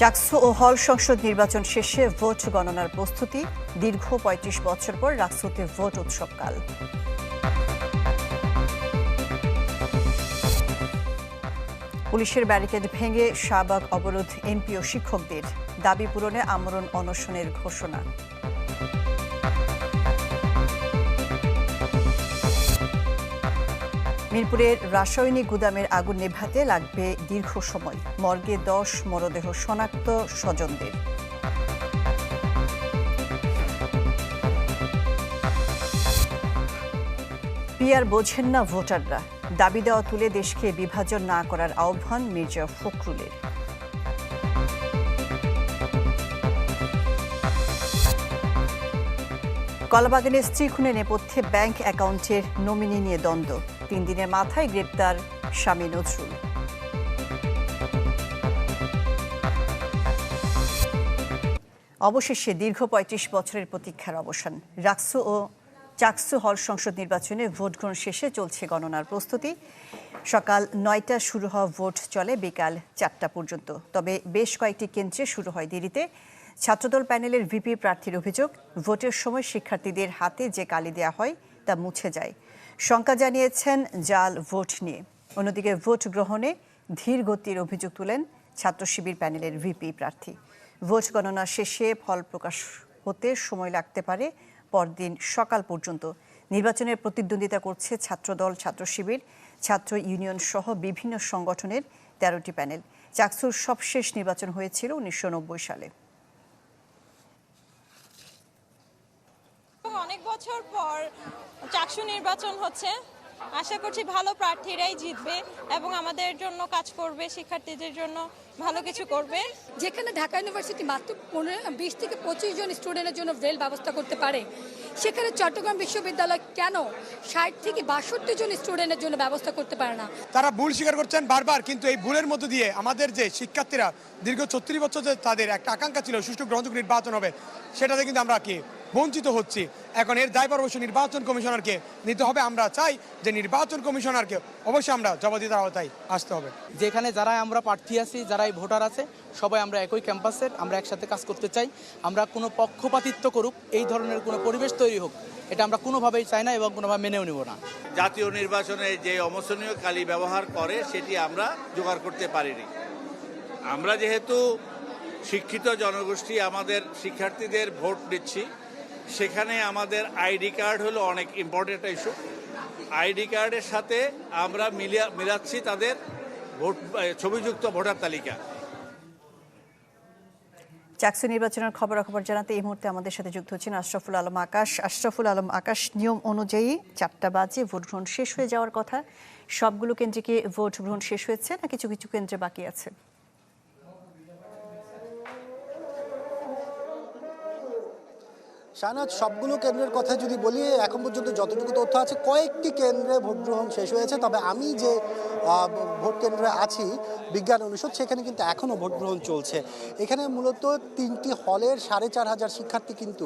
চাকসু ও হল সংসদ নির্বাচন শেষে ভোট গণনার প্রস্তুতি। দীর্ঘ পঁয়ত্রিশ বছর পর রাকসুতে ভোট উৎসবকাল। পুলিশের ব্যারিকেড ভেঙে শাহবাগ অবরোধ এমপি ও শিক্ষকদের। দাবি পূরণে আমরণ অনশনের ঘোষণা। মিরপুরের রাসায়নিক গুদামের আগুন নেভাতে লাগবে দীর্ঘ সময়। মর্গে দশ মরদেহ শনাক্ত স্বজনদের। পিয়ার বোঝেন না ভোটাররা। দাবি দেওয়া তুলে দেশকে বিভাজন না করার আহ্বান মির্জা ফখরুলের। কলাবাগানের স্ত্রী খুনে নেপথ্যে ব্যাংক অ্যাকাউন্টের নমিনি নিয়ে দ্বন্দ্ব। তিন দিনের মাথায় গ্রেপ্তার স্বামী নজরুল। অবশেষে দীর্ঘ পঁয়ত্রিশ বছরের প্রতীক্ষার অবসান। রাকসু ও চাকসু হল সংসদ নির্বাচনে ভোট গ্রহণ শেষে চলছে গণনার প্রস্তুতি। সকাল নয়টা শুরু হওয়া ভোট চলে বিকাল চারটা পর্যন্ত। তবে বেশ কয়েকটি কেন্দ্রে শুরু হয় দেরিতে। ছাত্রদল প্যানেলের ভিপি প্রার্থীর অভিযোগ, ভোটের সময় শিক্ষার্থীদের হাতে যে কালি দেওয়া হয় তা মুছে যায়। শঙ্কা জানিয়েছেন জাল ভোট নিয়ে। অন্যদিকে ভোট গ্রহণে ধীর গতির অভিযোগ তুলেন ছাত্র শিবির প্যানেলের ভিপি প্রার্থী। ভোট গণনা শেষে ফল প্রকাশ হতে সময় লাগতে পারে পরদিন সকাল পর্যন্ত। নির্বাচনের প্রতিদ্বন্দ্বিতা করছে ছাত্রদল, ছাত্র শিবির, ছাত্র ইউনিয়ন সহ বিভিন্ন সংগঠনের তেরোটি প্যানেল। চাকসুর সবশেষ নির্বাচন হয়েছিল উনিশশো নব্বই সালে অনেক বছর পর চাকসু নির্বাচন হচ্ছে। আশা করছি ভালো প্রার্থীরাই জিতবে এবং আমাদের জন্য কাজ করবে শিক্ষার্থীদের জন্য ভালো কিছু করবে। যেখানে ঢাকা ইউনিভার্সিটি মাত্র পনেরো বিশ থেকে পঁচিশ জন স্টুডেন্টের জন্য রেল ব্যবস্থা করতে পারে। সেখানে চট্টগ্রাম বিশ্ববিদ্যালয় কেন ষাট থেকে বাষট্টি জন স্টুডেন্টের জন্য ব্যবস্থা করতে পারে না? তারা ভুল স্বীকার করছেন বারবার কিন্তু এই ভুলের মধ্য দিয়ে আমাদের যে শিক্ষার্থীরা দীর্ঘ ছত্রিশ বছর যে তাদের একটা আকাঙ্ক্ষা ছিল সুষ্ঠু গ্রহণযোগ্য নির্বাচন হবে সেটাতে কিন্তু আমরা কি বঞ্চিত হচ্ছি। এখন এর দায়ভার অবশ্যই নির্বাচন কমিশনারকে নিতে হবে। আমরা চাই যে নির্বাচন কমিশনারকে অবশ্যই আমরা জবাব জবাবদিহিতার আওতায় আসতে হবে। যেখানে যারা আমরা প্রার্থী আছি যারাই ভোটার আছে সবাই আমরা একই ক্যাম্পাসের আমরা একসাথে কাজ করতে চাই। আমরা কোনো পক্ষপাতিত্ব করুক এই ধরনের কোনো পরিবেশ তৈরি হোক এটা আমরা কোনোভাবেই চাই না এবং কোনোভাবে মেনেও নেব না। জাতীয় নির্বাচনে যে অমোসনীয় কালি ব্যবহার করে সেটি আমরা জোগাড় করতে পারিনি। আমরা যেহেতু শিক্ষিত জনগোষ্ঠী আমাদের শিক্ষার্থীদের ভোট দিচ্ছি। সেখানে আমাদের আইডি কার্ড হলো অনেক ইম্পর্টেন্ট ইস্যু আইডি কার্ডের সাথে আমরা মিলিয়া, মিলাচ্ছি তাদের ভোট ছবিযুক্ত ভোটার তালিকা। চাকসু নির্বাচনের খবরাখবর জানাতে এই মুহূর্তে আমাদের সাথে যুক্ত হচ্ছেন আশরাফুল আলম আকাশ। আশরাফুল আলম আকাশ, নিয়ম অনুযায়ী চারটা বাজে, ভোট গ্রহণ শেষ হয়ে যাওয়ার কথা। সবগুলো কেন্দ্রে কি ভোট গ্রহণ শেষ হয়েছে না কিছু কিছু কেন্দ্রে বাকি আছে? শাহনাজ, সবগুলো কেন্দ্রের কথা যদি বলি, এখন পর্যন্ত যতটুকু তথ্য আছে, কয়েকটি কেন্দ্রে ভোট গ্রহণ শেষ হয়েছে। তবে আমি যে ভোট কেন্দ্রে আছি, বিজ্ঞান অনুষদ, সেখানে কিন্তু এখনও ভোট গ্রহণ চলছে। এখানে মূলত তিনটি হলের সাড়ে চার হাজার শিক্ষার্থী কিন্তু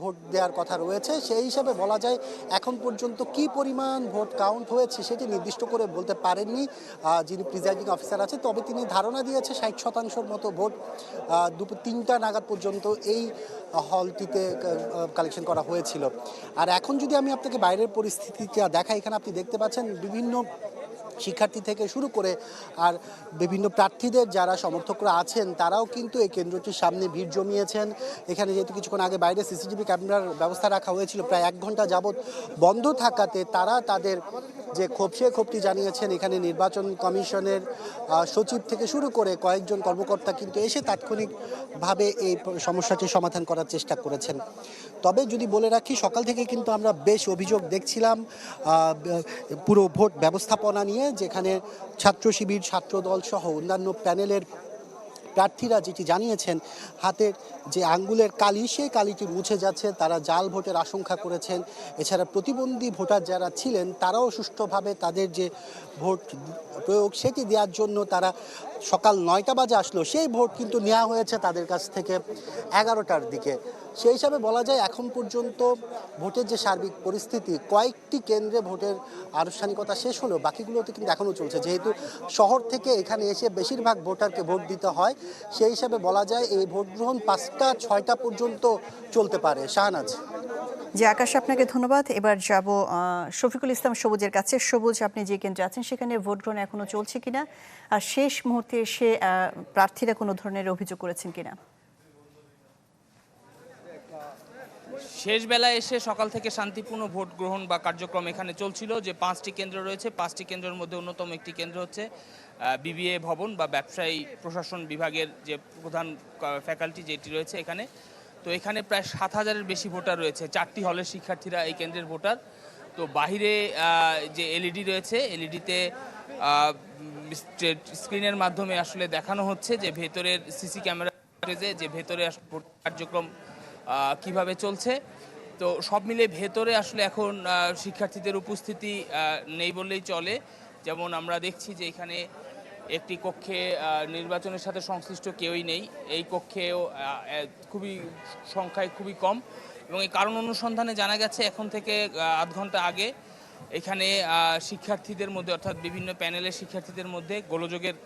ভোট দেওয়ার কথা রয়েছে। সেই হিসাবে বলা যায়, এখন পর্যন্ত কি পরিমাণ ভোট কাউন্ট হয়েছে সেটি নির্দিষ্ট করে বলতে পারেননি যিনি প্রিজাইডিং অফিসার আছে। তবে তিনি ধারণা দিয়েছে, ষাট শতাংশের মতো ভোট দুপুর তিনটা নাগাদ পর্যন্ত এই হলটিতে কালেকশন করা হয়েছিল। আর এখন যদি আমি আপনাকে বাইরের পরিস্থিতিটা দেখাই, এখানে আপনি দেখতে পাচ্ছেন বিভিন্ন শিক্ষার্থী থেকে শুরু করে আর বিভিন্ন প্রার্থীদের যারা সমর্থকরা আছেন, তারাও কিন্তু এই কেন্দ্রটির সামনে ভিড় জমিয়েছেন। এখানে যেহেতু কিছুক্ষণ আগে বাইরে সিসিটিভি ক্যামেরার ব্যবস্থা রাখা হয়েছিল, প্রায় এক ঘণ্টা যাবৎ বন্ধ থাকাতে তারা তাদের যে ক্ষোভ সে ক্ষোভটি জানিয়েছেন, এখানে নির্বাচন কমিশনের সচিব থেকে শুরু করে কয়েকজন কর্মকর্তা কিন্তু এসে তাৎক্ষণিকভাবে এই সমস্যাটি সমাধান করার চেষ্টা করেছেন। তবে যদি বলে রাখি, সকাল থেকে কিন্তু আমরা বেশ অভিযোগ দেখছিলাম পুরো ভোট ব্যবস্থাপনা নিয়ে, যেখানে ছাত্র শিবির ছাত্রদল সহ অন্যান্য প্যানেলের প্রার্থীরা যেটি জানিয়েছেন, হাতের যে আঙ্গুলের কালি, সেই কালিটি মুছে যাচ্ছে, তারা জাল ভোটের আশঙ্কা করেছেন। এছাড়া প্রতিবন্ধী ভোটার যারা ছিলেন, তারাও সুষ্ঠুভাবে তাদের যে ভোট প্রয়োগ সেটি দেওয়ার জন্য তারা সকাল নয়টা বাজে আসলো। সেই ভোট কিন্তু নেওয়া হয়েছে তাদের কাছ থেকে এগারোটার দিকে। সেই হিসাবে বলা যায় এখন পর্যন্ত ভোটের যে সার্বিক পরিস্থিতি, কয়েকটি কেন্দ্রে ভোটের আনুষ্ঠানিকতা শেষ হলেও বাকিগুলোতে কিন্তু এখনও চলছে। যেহেতু শহর থেকে এখানে এসে বেশিরভাগ ভোটারকে ভোট দিতে হয়, সেই হিসাবে বলা যায় এই ভোট গ্রহণ পাঁচটা, ছয়টা পর্যন্ত চলতে পারে। শাহনাজ? যে আকাশ, আপনাকে ধন্যবাদ। এবার যাব শফিকুল ইসলাম সবুজের কাছে। সবুজ, আপনি যে কেন্দ্রে আছেন, সেখানে ভোট গ্রহণ এখনও চলছে কিনা? আর শেষ মুহূর্তে এসে প্রার্থীরা কোনো ধরনের অভিযোগ করেছেন কিনা? শেষ বেলায় এসে সকাল থেকে শান্তিপূর্ণ ভোট গ্রহণ বা কার্যক্রম এখানে চলছিল। যে পাঁচটি কেন্দ্র রয়েছে, পাঁচটি কেন্দ্রের মধ্যে অন্যতম একটি কেন্দ্র হচ্ছে বিবিএ ভবন বা ব্যবসায়ী প্রশাসন বিভাগের যে প্রধান ফ্যাকাল্টি যেটি রয়েছে এখানে। তো এখানে প্রায় সাত হাজারের বেশি ভোটার রয়েছে। চারটি হলের শিক্ষার্থীরা এই কেন্দ্রের ভোটার। তো বাহিরে যে এলইডি রয়েছে এলইডিতে স্ক্রিনের মাধ্যমে আসলে দেখানো হচ্ছে যে ভেতরের সিসি ক্যামেরা যে ভেতরে কার্যক্রম কীভাবে চলছে। তো সব মিলে ভেতরে আসলে এখন শিক্ষার্থীদের উপস্থিতি নেই বললেই চলে। যেমন আমরা দেখছি যে এখানে একটি কক্ষে নির্বাচনের সাথে সংশ্লিষ্ট কেউই নেই। এই কক্ষেও খুবই সংখ্যায় খুবই কম। এবং এই কারণ অনুসন্ধানে জানা গেছে, এখন থেকে আধ ঘণ্টা আগে এখানে শিক্ষার্থীদের মধ্যে, অর্থাৎ বিভিন্ন প্যানেলের শিক্ষার্থীদের মধ্যে গোলযোগের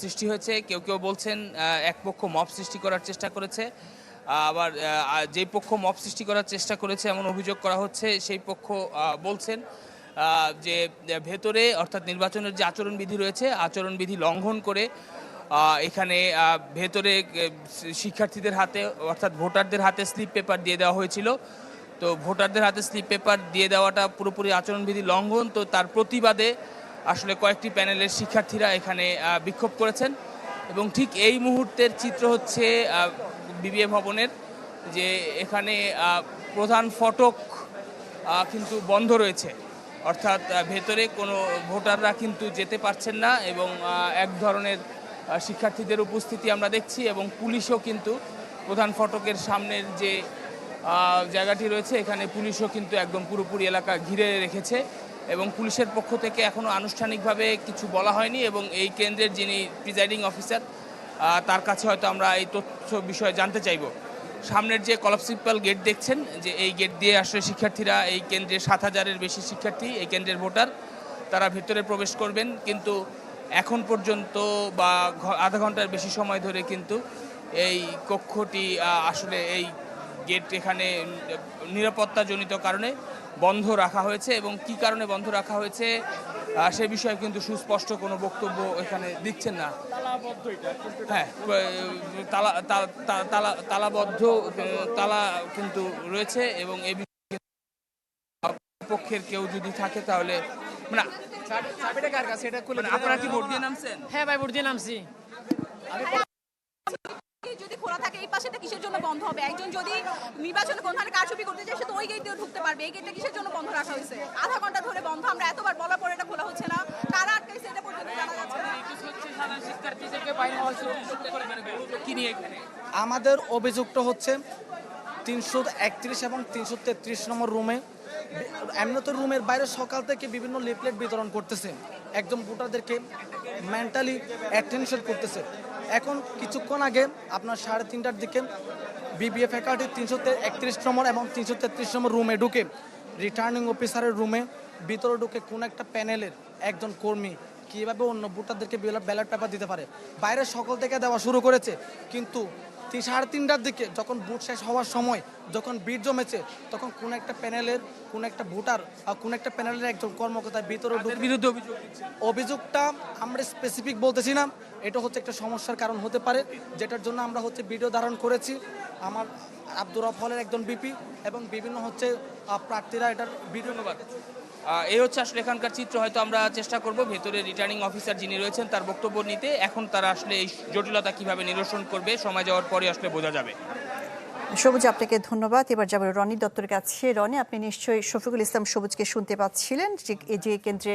সৃষ্টি হয়েছে। কেউ কেউ বলছেন এক পক্ষ মব সৃষ্টি করার চেষ্টা করেছে। আবার যেই পক্ষ মব সৃষ্টি করার চেষ্টা করেছে, এমন অভিযোগ করা হচ্ছে, সেই পক্ষ বলছেন যে ভেতরে অর্থাৎ নির্বাচনের যে আচরণবিধি রয়েছে, আচরণবিধি লঙ্ঘন করে এখানে ভেতরে শিক্ষার্থীদের হাতে, অর্থাৎ ভোটারদের হাতে স্লিপ পেপার দিয়ে দেওয়া হয়েছিল। তো ভোটারদের হাতে স্লিপ পেপার দিয়ে দেওয়াটা পুরোপুরি আচরণবিধি লঙ্ঘন। তো তার প্রতিবাদে আসলে কয়েকটি প্যানেলের শিক্ষার্থীরা এখানে বিক্ষোভ করেছেন। এবং ঠিক এই মুহূর্তের চিত্র হচ্ছে বিবিএ ভবনের, যে এখানে প্রধান ফটক কিন্তু বন্ধ রয়েছে। অর্থাৎ ভেতরে কোনো ভোটাররা কিন্তু যেতে পারছেন না এবং এক ধরনের শিক্ষার্থীদের উপস্থিতি আমরা দেখছি এবং পুলিশও কিন্তু প্রধান ফটকের সামনের যে জায়গাটি রয়েছে, এখানে পুলিশও কিন্তু একদম পুরোপুরি এলাকা ঘিরে রেখেছে এবং পুলিশের পক্ষ থেকে এখনও আনুষ্ঠানিকভাবে কিছু বলা হয়নি এবং এই কেন্দ্রের যিনি প্রিজাইডিং অফিসার তার কাছে হয়তো আমরা এই তথ্য বিষয়ে জানতে চাইব। সামনের যে কলাপসিপাল গেট দেখছেন, যে এই গেট দিয়ে আসলে শিক্ষার্থীরা এই কেন্দ্রের সাত হাজারের বেশি শিক্ষার্থী এই কেন্দ্রের ভোটার, তারা ভেতরে প্রবেশ করবেন। কিন্তু এখন পর্যন্ত বা আধা ঘণ্টার বেশি সময় ধরে কিন্তু এই কক্ষটি আসলে এই গেট এখানে নিরাপত্তাজনিত কারণে বন্ধ রাখা হয়েছে। এবং কি কারণে বন্ধ রাখা হয়েছে? সে বিষয়ে কিন্তু সুস্পষ্ট কোনো বক্তব্য এখানে দিচ্ছেন না। হ্যাঁ তালা তালা তালাবদ্ধ তালা কিন্তু রয়েছে এবং এই বিষয়ে পক্ষের কেউ যদি থাকে তাহলে মানে মানে আপনারা কি ভোট দিয়ে নামছেন? হ্যাঁ ভাই ভোট দিয়ে নামছি। যদি খোলা থাকে, এই পাশেটা কিসের জন্য বন্ধ হবে? একজন যদি নির্বাচনে কোন ধরনের কারচুপি করতে চায়, সে তো ওই গেট দিয়ে ঢুকতে পারবে। এই গেটটা কিসের জন্য বন্ধ রাখা হয়েছে? আধা ঘণ্টা ধরে বন্ধ। আমরা এতবার বলার পরে এটা খোলা হচ্ছে না। কারা আটকাইছে এটা পর্যন্ত জানা যাচ্ছে না। আমাদের অভিযোগটা হচ্ছে তিনশো একত্রিশ এবং তিনশো তেত্রিশ নম্বর রুমে এমনি তো রুমের বাইরে সকাল থেকে বিভিন্ন লিফলেট বিতরণ করতেছে। একদম ভোটারদেরকে মেন্টালি অ্যাটেনশন করতেছে। এখন কিছুক্ষণ আগে আপনার সাড়ে তিনটার দিকে বিবিএ ফ্যাকাল্টি তিনশো একত্রিশ নম্বর এবং তিনশো তেত্রিশ নম্বর রুমে ঢুকে রিটার্নিং অফিসারের রুমে ভিতরে ঢুকে কোন একটা প্যানেলের একজন কর্মী কীভাবে অন্য ভোটারদেরকে ব্যালট পেপার দিতে পারে? বাইরে সকল থেকে দেওয়া শুরু করেছে, কিন্তু তিন সাড়ে তিনটার দিকে যখন ভোট শেষ হওয়ার সময় যখন ভিড় জমেছে তখন কোন একটা প্যানেলের কোন একটা ভোটার আর কোন একটা প্যানেলের একজন কর্মকর্তা ভিতরে বিরুদ্ধে অভিযোগ অভিযোগটা আমরা স্পেসিফিক বলতেছি না। এটা হচ্ছে একটা সমস্যার কারণ হতে পারে যেটার জন্য আমরা হচ্ছে ভিডিও ধারণ করেছি। আমার আব্দুর রফ হলের একজন বিপি এবং বিভিন্ন হচ্ছে প্রার্থীরা এটার ভিডিও এই হচ্ছে আসলে এখানকার চিত্র, হয়তো আমরা চেষ্টা করব ভেতরে রিটার্নিং অফিসার যিনি রয়েছেন তার বক্তব্য নিতে। এখন তারা আসলে এই জটিলতা কীভাবে নিরসন করবে, সময় যাওয়ার পরে আসলে বোঝা যাবে। সবুজ, আপনাকে ধন্যবাদ। এবার যাব রনি দত্তর কাছে। রনি, আপনি নিশ্চয়ই শফিকুল ইসলাম সবুজকে শুনতে পাচ্ছিলেন যে কেন্দ্রে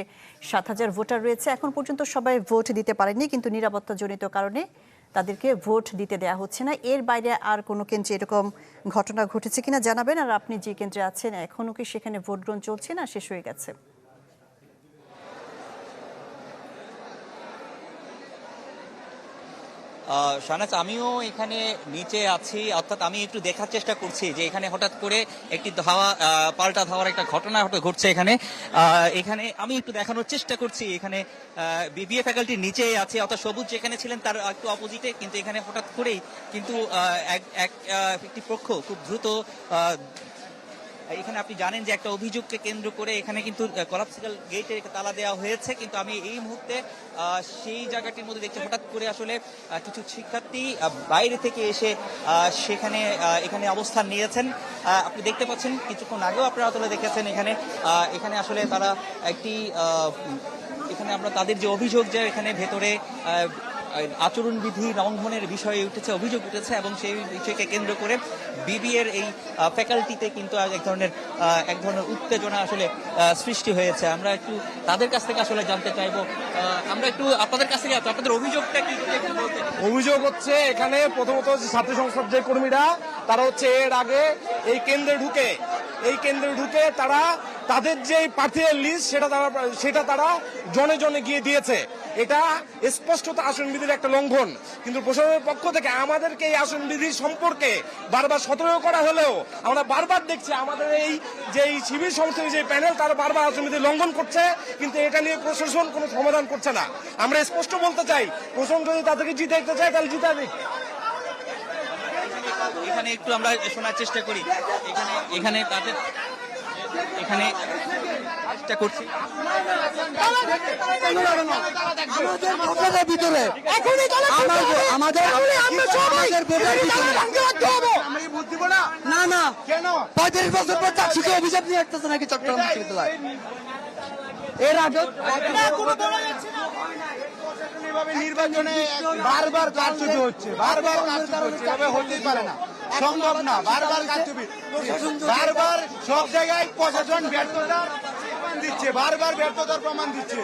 সাত হাজার ভোটার রয়েছে। এখন পর্যন্ত সবাই ভোট দিতে পারেনি, কিন্তু নিরাপত্তাজনিত কারণে তাদেরকে ভোট দিতে দেওয়া হচ্ছে না। এর বাইরে আর কোনো কেন্দ্রে এরকম ঘটনা ঘটেছে কিনা জানাবেন। আর আপনি যে কেন্দ্রে আছেন এখনও কি সেখানে ভোট গ্রহণ চলছে না? শেষ হয়ে গেছে। শাহনাজ, আমিও এখানে নিচে আছি। অর্থাৎ আমি একটু দেখার চেষ্টা করছি যে এখানে হঠাৎ করে একটি ধাওয়া পাল্টা ধাওয়ার একটা ঘটনা হঠাৎ ঘটছে এখানে। এখানে আমি একটু দেখানোর চেষ্টা করছি। এখানে বিবিএ ফ্যাকাল্টি নিচে আছে। অর্থাৎ সবুজ যেখানে ছিলেন তার একটু অপোজিটে কিন্তু এখানে হঠাৎ করেই কিন্তু এক- এক একটি পক্ষ খুব দ্রুত এখানে আপনি জানেন যে একটা অভিযোগকে কেন্দ্র করে এখানে কিন্তু কলাপসিক্যাল গেটে তালা দেওয়া হয়েছে, কিন্তু আমি এই মুহূর্তে সেই জায়গাটির মধ্যে দেখছি হঠাৎ করে আসলে কিছু শিক্ষার্থী বাইরে থেকে এসে সেখানে এখানে অবস্থান নিয়েছেন। আপনি দেখতে পাচ্ছেন, কিছুক্ষণ আগেও আপনারা তুলে দেখেছেন এখানে এখানে আসলে তারা একটি এখানে আমরা তাদের যে অভিযোগ যে এখানে ভেতরে আচরণবিধি লঙ্ঘনের বিষয়ে উঠেছে, অভিযোগ উঠেছে এবং সেই বিষয়কে কেন্দ্র করে বিবিএর এই ফ্যাকাল্টিতে কিন্তু এক ধরনের এক ধরনের উত্তেজনা আসলে সৃষ্টি হয়েছে। আমরা একটু তাদের কাছ থেকে আসলে জানতে চাইব আমরা একটু আপনাদের কাছ থেকে আপনাদের অভিযোগটা কি অভিযোগ হচ্ছে এখানে প্রথমত ছাত্র সংসদ যে কর্মীরা, তারা হচ্ছে এর আগে এই কেন্দ্রে ঢুকে, এই কেন্দ্রে ঢুকে তারা তাদের যে প্রার্থীদের লিস্ট সেটা তারা সেটা তারা জনে জনে গিয়ে দিয়েছে। এটা স্পষ্টত আসন বিধির একটা লঙ্ঘন। কিন্তু প্রশাসনের পক্ষ থেকে আমাদেরকে এই আসনবিধি সম্পর্কে বারবার সতর্ক করা হলেও আমরা বারবার দেখছি আমাদের এই যে এই শিবির সংস্থার যে প্যানেল, তারা বারবার আসন বিধি লঙ্ঘন করছে, কিন্তু এটা নিয়ে প্রশাসন কোনো সমাধান করছে না। আমরা স্পষ্ট বলতে চাই, প্রশাসন যদি তাদেরকে জিতে দিতে চায়, তাহলে জিতা দিক। এখানে একটু আমরা শোনার চেষ্টা করি। এখানে এখানে তাদের এখানে চেষ্টা করছি। নির্বাচনে বারবার কারচুপি হচ্ছে বারবার হচ্ছে হতেই পারে না। সম্ভব না, বারবার কারচুপি বারবার সব জায়গায় প্রশাসন ব্যর্থতার প্রমাণ দিচ্ছে, বারবার ব্যর্থতার প্রমাণ দিচ্ছে।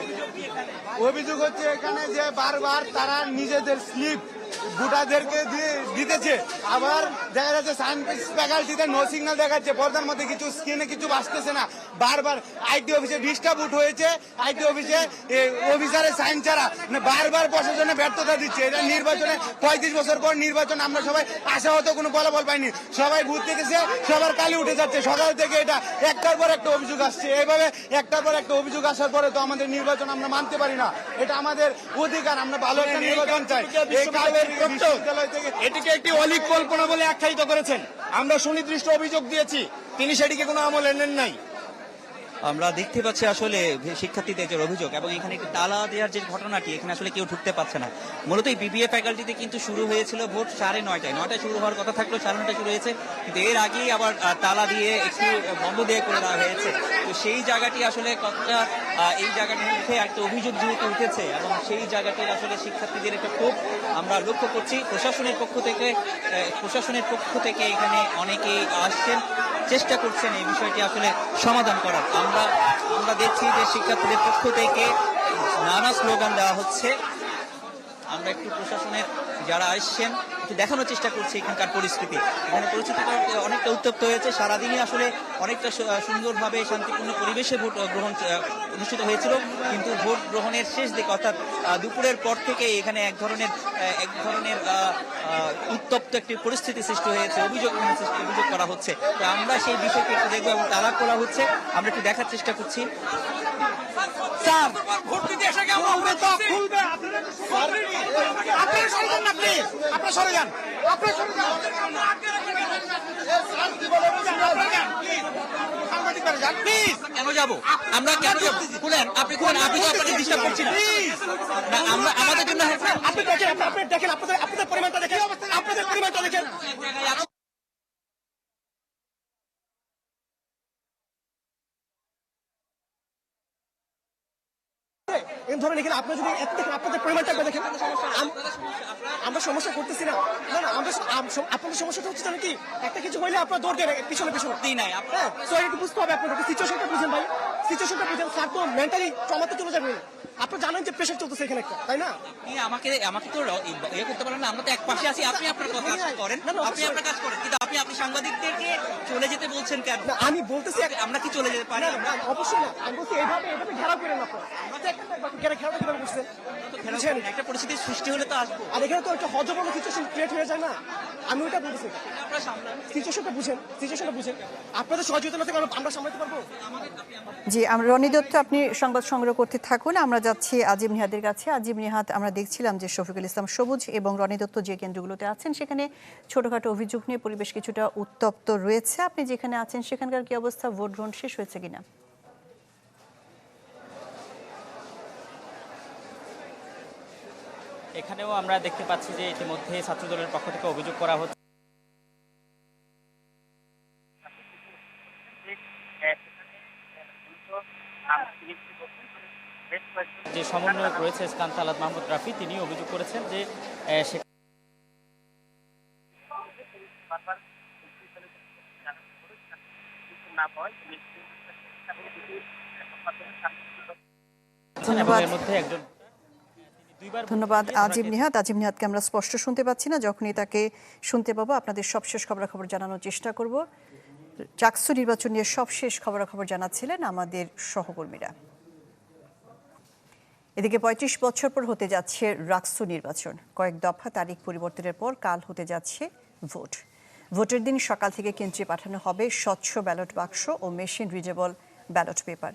অভিযোগ হচ্ছে এখানে যে বারবার তারা নিজেদের স্লিপ ভোটারদেরকে দিতেছে। আবার দেখা যাচ্ছে সায়েন্স ফ্যাকাল্টিতে নো সিগন্যাল দেখাচ্ছে। পর্দার মধ্যে কিছু স্ক্রিনে কিছু বাঁচতেছে না। বারবার আইটি অফিসে ডিস্টার্ব উঠ হয়েছে। আইটি অফিসে অফিসারের সাইন ছাড়া। মানে বারবার প্রশাসনে ব্যর্থতা দিচ্ছে। এটা নির্বাচনে পঁয়ত্রিশ বছর পর নির্বাচন আমরা সবাই আশাহত কোনো ফলাফল পাইনি। সবাই ভূত দেখেছে, সবার কালি উঠে যাচ্ছে। সকাল থেকে এটা একটার পর একটা অভিযোগ আসছে। এইভাবে একটার পর একটা অভিযোগ আসার পরে তো আমাদের নির্বাচন আমরা মানতে পারি না। এটা আমাদের অধিকার, আমরা ভালো একটা নির্বাচন চাই। এই কারণে থেকে এটিকে একটি অলিক কল্পনা বলে আখ্যায়িত করেছেন। আমরা সুনির্দিষ্ট অভিযোগ দিয়েছি। তিনি সেটিকে কোনো আমল এনেন নাই। আমরা দেখতে পাচ্ছি আসলে শিক্ষার্থীদের যে অভিযোগ এবং এখানে একটি তালা দেওয়ার যে ঘটনাটি, এখানে আসলে কেউ ঢুকতে পারছে না। মূলত এই বিবিএ ফ্যাকাল্টিতে কিন্তু শুরু হয়েছিল ভোট সাড়ে নয়টায়। নয়টায় শুরু হওয়ার কথা থাকলেও সাড়ে নয়টায় শুরু হয়েছে। কিন্তু এর আগেই আবার তালা দিয়ে একটু বন্ধ দিয়ে করে দেওয়া হয়েছে। তো সেই জায়গাটি আসলে কতটা এই জায়গাটির মধ্যে একটা অভিযোগ যেহেতু উঠেছে এবং সেই জায়গাটির আসলে শিক্ষার্থীদের একটা ক্ষোভ আমরা লক্ষ্য করছি। প্রশাসনের পক্ষ থেকে প্রশাসনের পক্ষ থেকে এখানে অনেকেই আসছেন। চেষ্টা করছেন এই বিষয়টি আসলে সমাধান করার। আমরা আমরা দেখছি যে শিক্ষার্থীদের পক্ষ থেকে নানা স্লোগান দেওয়া হচ্ছে। আমরা একটু প্রশাসনের, যারা আসছেন একটু দেখানোর চেষ্টা করছি এখানকার পরিস্থিতি। এখানে পরিস্থিতিটা অনেকটা উত্তপ্ত হয়েছে। সারাদিনই আসলে অনেকটা সুন্দরভাবে শান্তিপূর্ণ পরিবেশে ভোট গ্রহণ অনুষ্ঠিত হয়েছিল। কিন্তু ভোট গ্রহণের শেষ দিকে, অর্থাৎ দুপুরের পর থেকে এখানে এক ধরনের এক ধরনের উত্তপ্ত একটি পরিস্থিতি সৃষ্টি হয়েছে, অভিযোগ অভিযোগ করা হচ্ছে। তো আমরা সেই বিষয়টি একটু দেখব এবং তালা করা হচ্ছে। আমরা একটু দেখার চেষ্টা করছি। কেমন খুলবে। তো খুলবে আপনারা সরে যান না প্লিজ আপনারা সরে যান। আপনারা সরে যান। আমরা কেন খুলেন আপনি খুলেন আপনি তো আপনাকে ডিস্টার্ব করছি না আমরা আমাদের জন্য আপনি দেখেন আপনি- আপনি দেখেন আপনাদের আপনাদের পরিমাণটা দেখেন। আপনাদের পরিমাণটা দেখেন। ধরেন এখানে আপনি যদি এত দেখেন আপনাদের পরিমাণটা একবার দেখেন আমরা সমস্যা করতেছি না। না না আমরা আপনাদের সমস্যাটা হচ্ছে জানেন কি একটা কিছু হইলে আপনার দৌড় দেন পিছনে পিছনে। দিই নাই হ্যাঁ সো একটু বুঝতে হবে আপনাদের সিচুয়েশনটা বুঝেন ভাই। সিচুয়েশনটা বুঝেন স্যার তো মেন্টালি ট্রমাতে চলে যাবে। আপনি জানেন যে প্রেশার চলতেছে এখানে একটা তাই না? আমাকে আমাকে তো ইয়ে করতে পারেন না আমরা তো এক পাশে আছি আপনি আপনার কথা করেন আপনি আপনার কাজ করেন কিন্তু আপনি আপনি সাংবাদিকদেরকে চলে যেতে বলছেন কেন? আমি বলতেছি আমরা কি চলে যেতে পারি অবশ্যই না আমি বলছি এইভাবে এইভাবে ঘেরাও করেন না আপনারা। ঘেরাও কীভাবে করছেন? একটা পরিস্থিতির সৃষ্টি হলে তো আসব। আর এখানে তো একটা হজবর্ণ সিচুয়েশন ক্রিয়েট হয়ে যায় না। আমি ওইটা বলতেছি। সিচুয়েশনটা বুঝেন সিচুয়েশনটা বুঝেন। আপনাদের সহযোগিতা থেকে আমরা সামলাতে পারব? জি রনি দত্ত আপনি সংবাদ সংগ্রহ করতে থাকুন আমরা যাচ্ছি আজিম নিহাদের কাছে। আজিম নিহাদ, আমরা দেখছিলাম যে শফিকুল ইসলাম সবুজ এবং রনি দত্ত যে কেন্দ্রগুলোতে আছেন, সেখানে ছোটখাটো অভিযোগ নিয়ে পরিবেশ কিছুটা উত্তপ্ত রয়েছে। আপনি যেখানে আছেন, সেখানকার কি অবস্থা? ভোট গ্রহণ শেষ হয়েছে কিনা? এখানেও আমরা দেখতে পাচ্ছি যে ইতিমধ্যে ছাত্রদলের পক্ষ থেকে অভিযোগ করা হচ্ছে। যে সমন্বয়ক রয়েছে স্কান্ত আলাদ মাহমুদ রাফি, তিনি অভিযোগ করেছেন যে ধন্যবাদ। আজিম নিহাদ আজিম নিহাদকে আমরা স্পষ্ট শুনতে পাচ্ছি না। যখনই তাকে শুনতে পাবো, আপনাদের সবশেষ খবরাখবর জানানোর চেষ্টা করব। চাকসু নির্বাচন নিয়ে সবশেষ খবরাখবর জানাচ্ছিলেন আমাদের সহকর্মীরা। এদিকে পঁয়ত্রিশ বছর পর হতে যাচ্ছে রাকসু নির্বাচন। কয়েক দফা তারিখ পরিবর্তনের পর কাল হতে যাচ্ছে ভোট। ভোটের দিন সকাল থেকে কেন্দ্রে পাঠানো হবে স্বচ্ছ ব্যালট বাক্স ও machine readable ballot paper.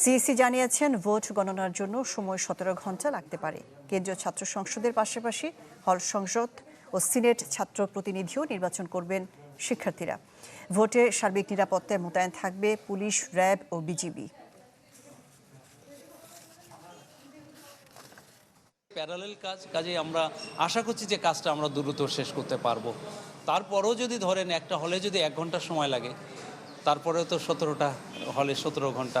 CSC জানিয়েছেন ভোট গণনার জন্য সময় সতেরো ঘণ্টা লাগতে পারে। কেন্দ্রীয় ছাত্র সংসদের পাশাপাশি হল সংসদ ও সিনেট ছাত্র প্রতিনিধিও নির্বাচন করবেন শিক্ষার্থীরা। ভোটে সার্বিক নিরাপত্তায় মোতায়েন থাকবে পুলিশ, র্যাব ও বিজিবি। প্যারালেল কাজ কাজে আমরা আশা করছি যে কাজটা আমরা দ্রুত শেষ করতে পারব। তারপরেও যদি ধরেন একটা হলে যদি এক ঘণ্টা সময় লাগে, তারপরেও তো সতেরোটা হলে সতেরো ঘণ্টা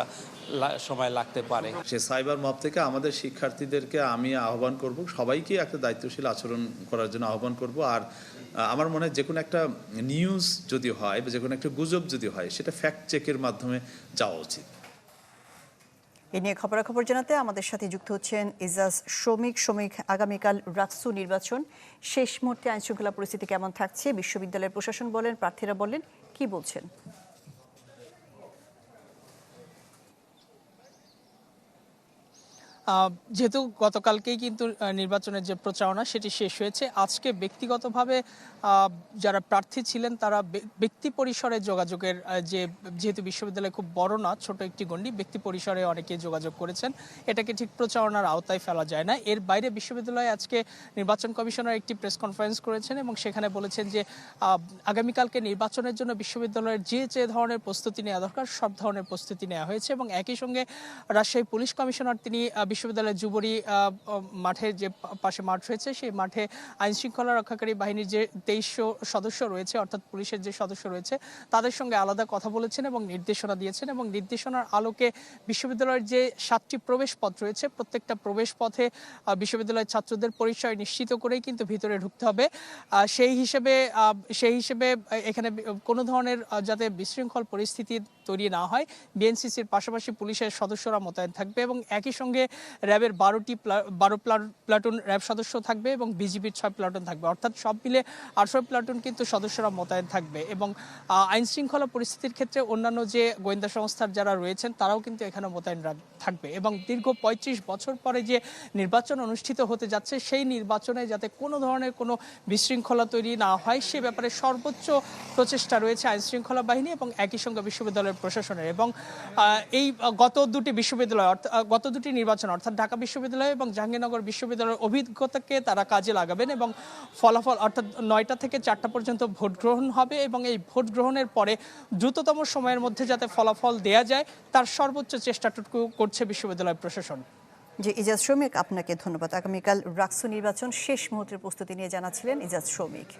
সময় লাগতে পারে। সে সাইবার মব থেকে আমাদের শিক্ষার্থীদেরকে আমি আহ্বান করব, সবাইকে একটা দায়িত্বশীল আচরণ করার জন্য আহ্বান করব। আর আমার মনে হয় যে কোনো একটা নিউজ যদি হয় বা যে কোনো একটা গুজব যদি হয়, সেটা ফ্যাক্ট চেকের মাধ্যমে যাওয়া উচিত। এ নিয়ে খবরাখবর জানাতে আমাদের সাথে যুক্ত হচ্ছেন ইজাজ শ্রমিক শ্রমিক আগামীকাল রাকসু নির্বাচন। শেষ মুহূর্তে আইনশৃঙ্খলা পরিস্থিতি কেমন থাকছে? বিশ্ববিদ্যালয়ের প্রশাসন বলেন, প্রার্থীরা বলেন কি বলছেন? যেহেতু গতকালকেই কিন্তু নির্বাচনের যে প্রচারণা, সেটি শেষ হয়েছে। আজকে ব্যক্তিগতভাবে যারা প্রার্থী ছিলেন, তারা ব্যক্তি পরিসরে যোগাযোগের যে, যেহেতু বিশ্ববিদ্যালয় খুব বড় না, ছোট একটি গণ্ডি, ব্যক্তি পরিসরে অনেকে যোগাযোগ করেছেন। এটাকে ঠিক প্রচারণার আওতায় ফেলা যায় না। এর বাইরে বিশ্ববিদ্যালয়ে আজকে নির্বাচন কমিশনার একটি প্রেস কনফারেন্স করেছেন এবং সেখানে বলেছেন যে আগামীকালকে নির্বাচনের জন্য বিশ্ববিদ্যালয়ের যে যে ধরনের প্রস্তুতি নেওয়া দরকার, সব ধরনের প্রস্তুতি নেওয়া হয়েছে এবং একই সঙ্গে রাজশাহী পুলিশ কমিশনার তিনি বিশ্ববিদ্যালয়ের যুবরী মাঠের যে পাশে মাঠ রয়েছে, সেই মাঠে আইন শৃঙ্খলা রক্ষাকারী বাহিনীর যে তেইশশো সদস্য রয়েছে, অর্থাৎ পুলিশের যে সদস্য রয়েছে, তাদের সঙ্গে আলাদা কথা বলেছেন এবং নির্দেশনা দিয়েছেন এবং নির্দেশনার আলোকে বিশ্ববিদ্যালয়ের যে সাতটি প্রবেশ পথ রয়েছে, প্রত্যেকটা প্রবেশ পথে বিশ্ববিদ্যালয়ের ছাত্রদের পরিচয় নিশ্চিত করেই কিন্তু ভিতরে ঢুকতে হবে। সেই হিসেবে সেই হিসেবে এখানে কোনো ধরনের যাতে বিশৃঙ্খল পরিস্থিতি তৈরি না হয়, বিএনসিসির পাশাপাশি পুলিশের সদস্যরা মোতায়েন থাকবে এবং একই সঙ্গে র্যাবের বারোটি বারো প্লাটুন র্যাব সদস্য থাকবে এবং বিজিবির ছয় প্লাটুন থাকবে। অর্থাৎ সব মিলে আটশো প্লাটুন কিন্তু সদস্যরা মোতায়েন থাকবে এবং আইন শৃঙ্খলা পরিস্থিতির ক্ষেত্রে অন্যান্য যে গোয়েন্দা সংস্থার যারা রয়েছেন তারাও কিন্তু এখানে মোতায়েন থাকবে এবং দীর্ঘ পঁয়ত্রিশ বছর পরে যে নির্বাচন অনুষ্ঠিত হতে যাচ্ছে সেই নির্বাচনে যাতে কোনো ধরনের কোনো বিশৃঙ্খলা তৈরি না হয় সে ব্যাপারে সর্বোচ্চ প্রচেষ্টা রয়েছে আইন শৃঙ্খলা বাহিনী এবং একই সঙ্গে বিশ্ববিদ্যালয়ের প্রশাসনের এবং এই গত দুটি বিশ্ববিদ্যালয় অর্থাৎ গত দুটি নির্বাচন অর্থাৎ ঢাকা বিশ্ববিদ্যালয় এবং জাহাঙ্গীরনগর বিশ্ববিদ্যালয়ের অভিজ্ঞতাকে তারা কাজে লাগাবেন এবং ফলাফল অর্থাৎ নয়টা থেকে চারটা পর্যন্ত ভোট গ্রহণ হবে এবং এই ভোট গ্রহণের পরে দ্রুততম সময়ের মধ্যে যাতে ফলাফল দেয়া যায়, তার সর্বোচ্চ চেষ্টাটুকু করছে বিশ্ববিদ্যালয় প্রশাসন। যে ইজাজ শ্রমিক, আপনাকে ধন্যবাদ। আগামীকাল রাকসু নির্বাচন শেষ মুহূর্তের প্রস্তুতি নিয়ে জানাচ্ছিলেন ইজাজ শ্রমিক।